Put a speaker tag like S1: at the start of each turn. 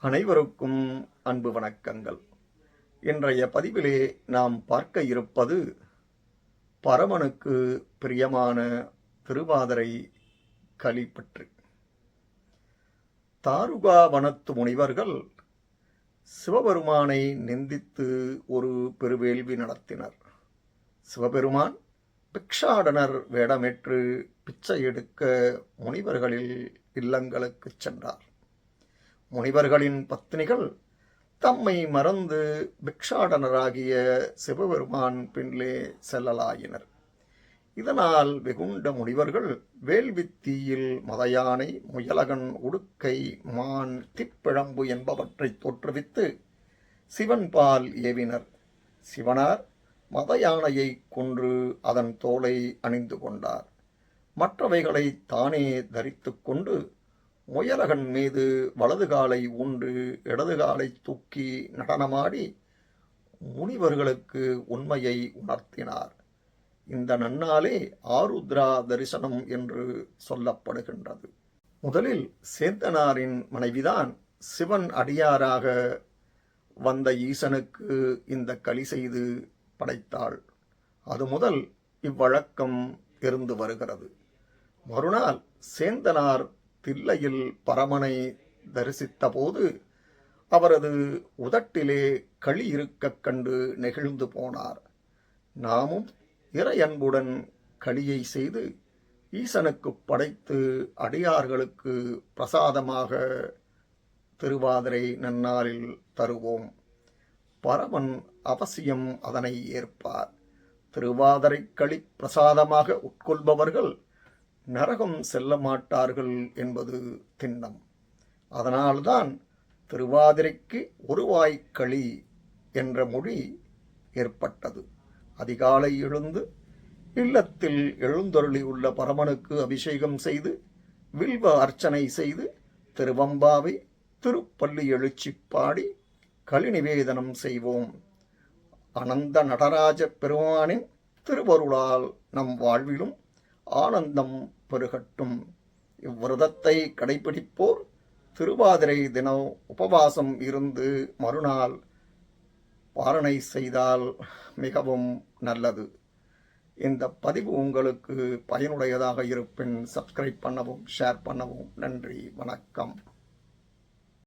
S1: அனைவருக்கும் அன்பு வணக்கங்கள். இன்றைய பதிவிலே நாம் பார்க்க இருப்பது பரமனுக்கு பிரியமான திருவாதிரை களி தாருகா வனத்து முனிவர்கள் சிவபெருமானை நிந்தித்து ஒரு பெருவேள்வி நடத்தினர். சிவபெருமான் பிக்ஷாடனர் வேடமேற்று பிச்சை எடுக்க முனிவர்களில் இல்லங்களுக்குச் சென்றார். முனிவர்களின் பத்தினிகள் தம்மை மறந்து பிக்ஷாடனராகிய சிவபெருமான் பின்லே செல்லலாயினர். இதனால் வெகுண்ட முனிவர்கள் வேள்வித்தீயில் மதயானை முயலகன் உடுக்கை மான் திப்பிழம்பு என்பவற்றை தோற்றுவித்து சிவன் பால் ஏவினர். சிவனார் மதயானையை கொன்று அதன் தோலை அணிந்து கொண்டார். மற்றவைகளை தானே தரித்து கொண்டு முயலகன் மீது வலது காலை ஊன்று இடது காலை தூக்கி நடனமாடி முனிவர்களுக்கு உண்மையை உணர்த்தினார். இந்த நன்னாலே ஆருத்ரா தரிசனம் என்று சொல்லப்படுகின்றது. முதலில் சேந்தனாரின் மனைவிதான் சிவன் அடியாராக வந்த ஈசனுக்கு இந்த களி செய்து படைத்தாள். அது முதல் இவ்வழக்கம் இருந்து வருகிறது. மறுநாள் சேந்தனார் தில்லையில் பரமனை தரிசித்தபோது அவரது உதட்டிலே களி இருக்கக் கண்டு நெகிழ்ந்து போனார். நாமும் இறையன்புடன் களியை செய்து ஈசனுக்கு படைத்து அடியார்களுக்கு பிரசாதமாக திருவாதிரை நன்னாளில் தருவோம். பரமன் அவசியம் அதனை ஏற்பார். திருவாதிரை களி பிரசாதமாக உட்கொள்பவர்கள் நரகம் செல்ல மாட்டார்கள் என்பது திண்ணம். அதனால்தான் திருவாதிரைக்கு ஒருவாய் களி என்ற மொழி ஏற்பட்டது. அதிகாலை எழுந்து இல்லத்தில் எழுந்தருளி உள்ள பரமனுக்கு அபிஷேகம் செய்து வில்வ அர்ச்சனை செய்து திருவம்பாவை திருப்பள்ளி எழுச்சி பாடி களி நிவேதனம் செய்வோம். அனந்த நடராஜ பெருமானின் திருவருளால் நம் வாழ்விலும் ஆனந்தம் பெருகட்டும். இவ்விரதத்தை கடைபிடிப்போர் திருவாதிரை தினம் உபவாசம் இருந்து மறுநாள் பாரணை செய்தால் மிகவும் நல்லது. இந்த பதிவு உங்களுக்கு பயனுடையதாக இருப்பின் சப்ஸ்கிரைப் பண்ணவும் ஷேர் பண்ணவும் நன்றி வணக்கம்.